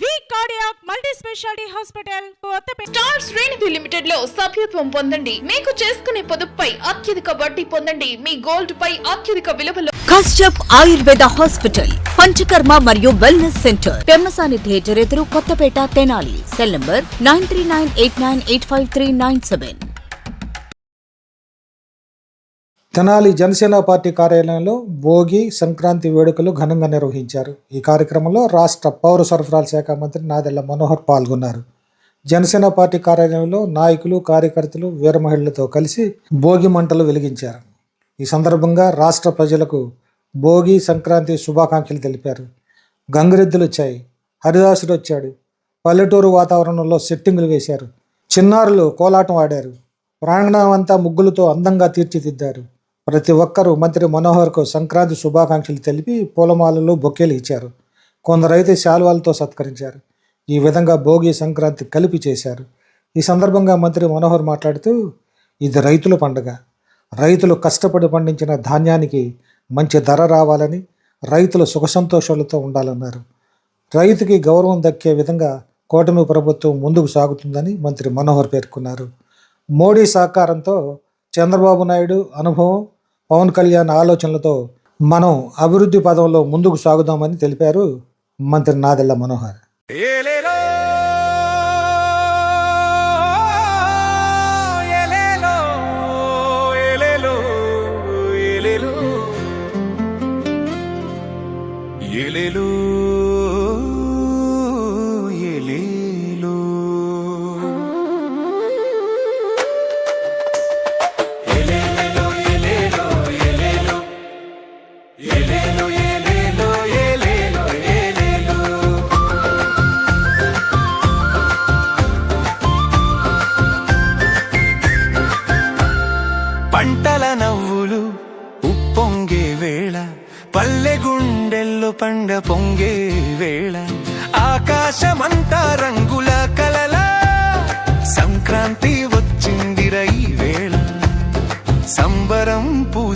V cardiac multi speciality hospital Kothapeta star Srinidhi లిమిటెడ్లో సభ్యత్వం పొందండి. మీకు చేసుకునే పొదుపుపై అత్యధిక వడ్డీ పొందండి. మీ గోల్డ్ పై అత్యధిక విలువలో. కశ్యప్ ఆయుర్వేద హాస్పిటల్ పంచకర్మ మరియు వెల్నెస్ సెంటర్ పెమ్మసాని థియేటర్ ఎదురు Kothapeta Tenali. Cell number nine three nine eight nine eight five three nine seven. Tenali Janasena party కార్యాలయంలో భోగి సంక్రాంతి వేడుకలు ఘనంగా నిర్వహించారు. ఈ కార్యక్రమంలో రాష్ట్ర పౌర సరఫరాల శాఖ మంత్రి నాదెళ్ళ మనోహర్ పాల్గొన్నారు. జనసేన పార్టీ కార్యాలయంలో నాయకులు కార్యకర్తలు వీర మహిళలతో కలిసి భోగి మంటలు వెలిగించారు. ఈ సందర్భంగా రాష్ట్ర ప్రజలకు భోగి సంక్రాంతి శుభాకాంక్షలు తెలిపారు. గంగిరెద్దులు వచ్చాయి హరిదాసుడు వచ్చాడు పల్లెటూరు వాతావరణంలో సెట్టింగులు వేశారు చిన్నారులు కోలాటం ఆడారు ప్రాంగణం అంతా ముగ్గులతో అందంగా తీర్చిదిద్దారు. ప్రతి ఒక్కరూ మంత్రి మనోహర్కు సంక్రాంతి శుభాకాంక్షలు తెలిపి పూలమాలలు బొకేలు ఇచ్చారు. కొందరైతే శాల్వాలతో సత్కరించారు. ఈ విధంగా భోగి సంక్రాంతి కలిపి చేశారు. ఈ సందర్భంగా మంత్రి మనోహర్ మాట్లాడుతూ ఇది రైతుల పండుగ. రైతులు కష్టపడి పండించిన ధాన్యానికి మంచి ధర రావాలని రైతులు సుఖసంతోషాలతో ఉండాలన్నారు. రైతుకి గౌరవం దక్కే విధంగా కూటమి ప్రభుత్వం ముందుకు సాగుతుందని మంత్రి మనోహర్ పేర్కొన్నారు. మోడీ సహకారంతో చంద్రబాబు నాయుడు అనుభవం పవన్ కళ్యాణ్ ఆలోచనలతో మనం అభివృద్ధి పదంలో ముందుకు సాగుదామని తెలిపారు మంత్రి నాదెల్ల మనోహర్. పంటల నవ్వులు ఉప్పొంగే వేళ పల్లె గుండెల్లో పండ పొంగే వేళ ఆకాశమంతా రంగు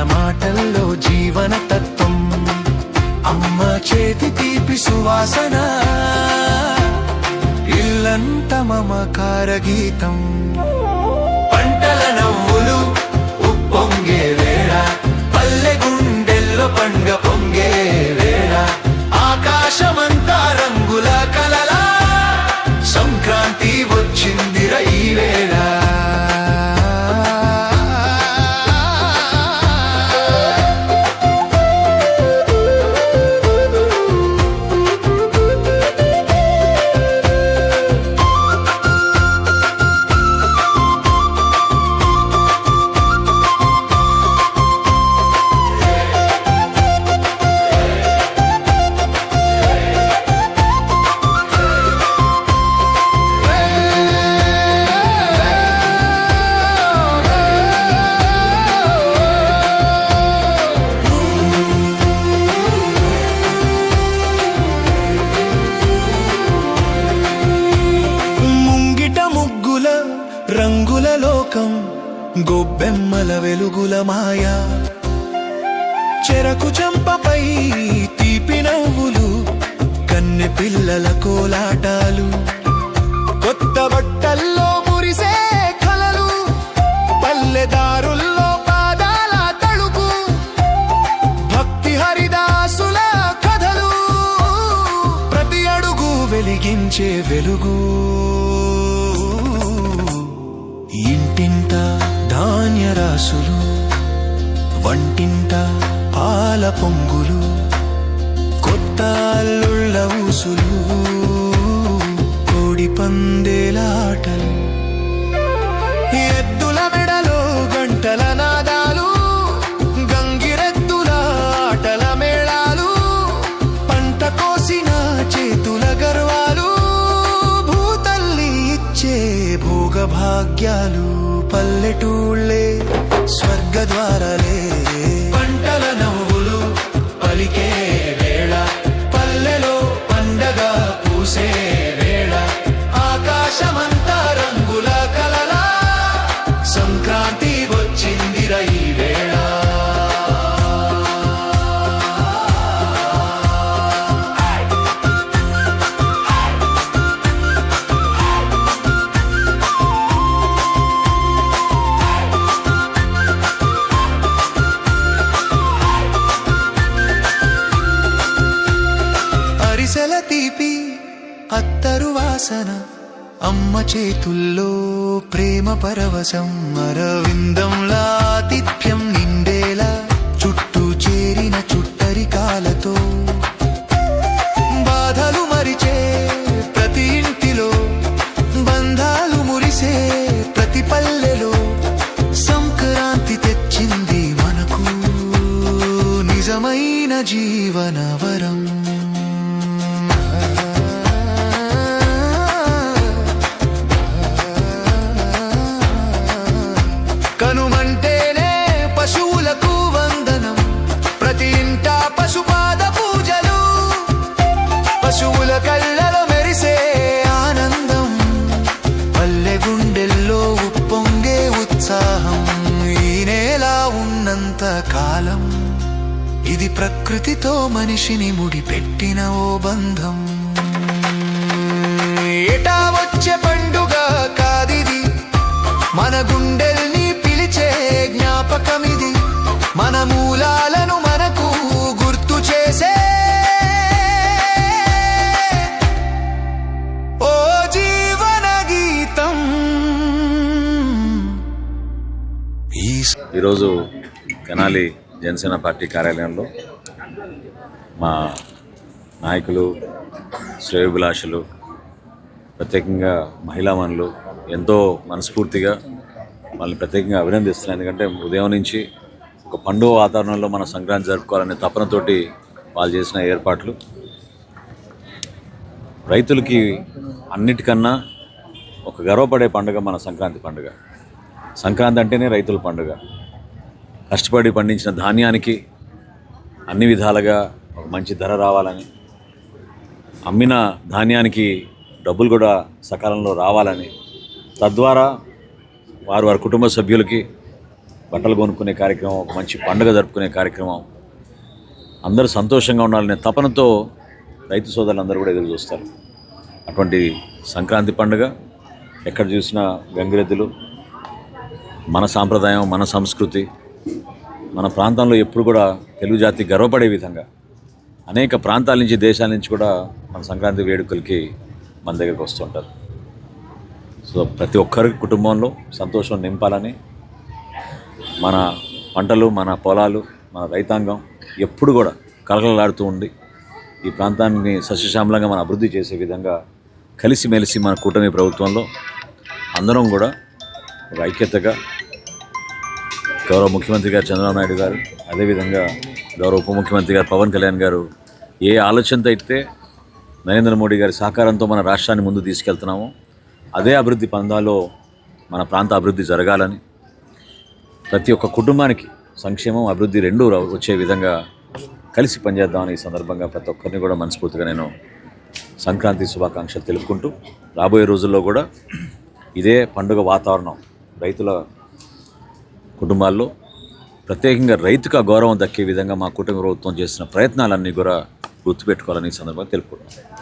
పెద్దల మాటల్లో జీవన తత్వం అమ్మ చేతి తీపి సువాసన. ఇల్లంత మమకార గీతం గొబ్బెమ్మల వెలుగుల మాయా. చెరకు చంపపై తీపి నవ్వులు కన్నె పిల్లల కోలాటాలు. మనసులు వంటింట పాల పొంగులు కొత్త అల్లుళ్ళ ఊసులు కోడి పందేలాటలు ఎద్దుల మెడలు గంటల నాదాలు గంగిరెద్దుల ఆటల మేళాలు పంట కోసిన చేతుల గర్వాలు భూతల్లి ఇచ్చే భోగభాగ్యాలు పల్లెటూళ్ళే. స్వర్గద్వారాలే. పంటల అత్తరు అమ్మ చేతుల్లో ప్రేమ పరవశం అరవిందంలా ఆతిథ్యం నిండేలా కాలం. ఇది ప్రకృతితో మనిషిని ముడిపెట్టిన ఓ బంధం. ఏటా వచ్చే పండుగ కాదిది? మన గుండెల్ని పిలిచే జ్ఞాపకమిది? మన మూలాలను మనకు గుర్తు చేసే. ఓ జీవన గీతం. ఈరోజు తెనాలి జనసేన పార్టీ కార్యాలయంలో మా నాయకులు శ్రేయభిలాషులు ప్రత్యేకంగా మహిళా మనులు ఎంతో మనస్ఫూర్తిగా వాళ్ళని ప్రత్యేకంగా అభినందిస్తున్నాను ఎందుకంటే ఉదయం నుంచి ఒక పండుగ వాతావరణంలో మనం సంక్రాంతి జరుపుకోవాలనే తపనతోటి వాళ్ళు చేసిన ఏర్పాట్లు. రైతులకి అన్నిటికన్నా ఒక గర్వపడే పండుగ మన సంక్రాంతి పండుగ. సంక్రాంతి అంటేనే రైతుల పండుగ. కష్టపడి పండించిన ధాన్యానికి అన్ని విధాలుగా ఒక మంచి ధర రావాలని అమ్మిన ధాన్యానికి డబ్బులు కూడా సకాలంలో రావాలని తద్వారా వారు వారి కుటుంబ సభ్యులకి బట్టలు కొనుక్కునే కార్యక్రమం ఒక మంచి పండుగ జరుపుకునే కార్యక్రమం అందరూ సంతోషంగా ఉండాలనే తపనతో రైతు సోదరులందరూ కూడా ఎదురు చూస్తారు. అటువంటి సంక్రాంతి పండుగ ఎక్కడ చూసినా గంగిరెద్దులు మన సాంప్రదాయం మన సంస్కృతి మన ప్రాంతంలో ఎప్పుడు కూడా తెలుగు జాతి గర్వపడే విధంగా అనేక ప్రాంతాల నుంచి దేశాల నుంచి కూడా మన సంక్రాంతి వేడుకలకి మన దగ్గరికి వస్తుంటారు సో ప్రతి ఒక్కరి కుటుంబంలో సంతోషం నింపాలని మన పంటలు మన పొలాలు మన రైతాంగం ఎప్పుడు కూడా కలకలలాడుతూ ఉండి ఈ ప్రాంతాన్ని సస్యశ్యామలంగా మనం అభివృద్ధి చేసే విధంగా కలిసిమెలిసి మన కూటమి ప్రభుత్వంలో అందరం కూడా ఒక ఐక్యతగా గౌరవ ముఖ్యమంత్రి గారు చంద్రబాబు నాయుడు గారు అదేవిధంగా గౌరవ ఉప ముఖ్యమంత్రి గారు పవన్ కళ్యాణ్ గారు ఏ ఆలోచనతో అయితే నరేంద్ర మోడీ గారి సహకారంతో మన రాష్ట్రాన్ని ముందు తీసుకెళ్తున్నామో అదే అభివృద్ధి పందాలో మన ప్రాంత అభివృద్ధి జరగాలని ప్రతి ఒక్క కుటుంబానికి సంక్షేమం అభివృద్ధి రెండూ వచ్చే విధంగా కలిసి పనిచేద్దామని ఈ సందర్భంగా ప్రతి ఒక్కరిని కూడా మనస్ఫూర్తిగా నేను సంక్రాంతి శుభాకాంక్షలు తెలుపుకుంటూ రాబోయే రోజుల్లో కూడా ఇదే పండుగ వాతావరణం రైతుల కుటుంబాల్లో ప్రత్యేకంగా రైతుకు ఆ గౌరవం దక్కే విధంగా మా కుటుంబ ప్రభుత్వం చేసిన ప్రయత్నాలన్నీ కూడా గుర్తుపెట్టుకోవాలని ఈ సందర్భంగా తెలుపుకుంటున్నాను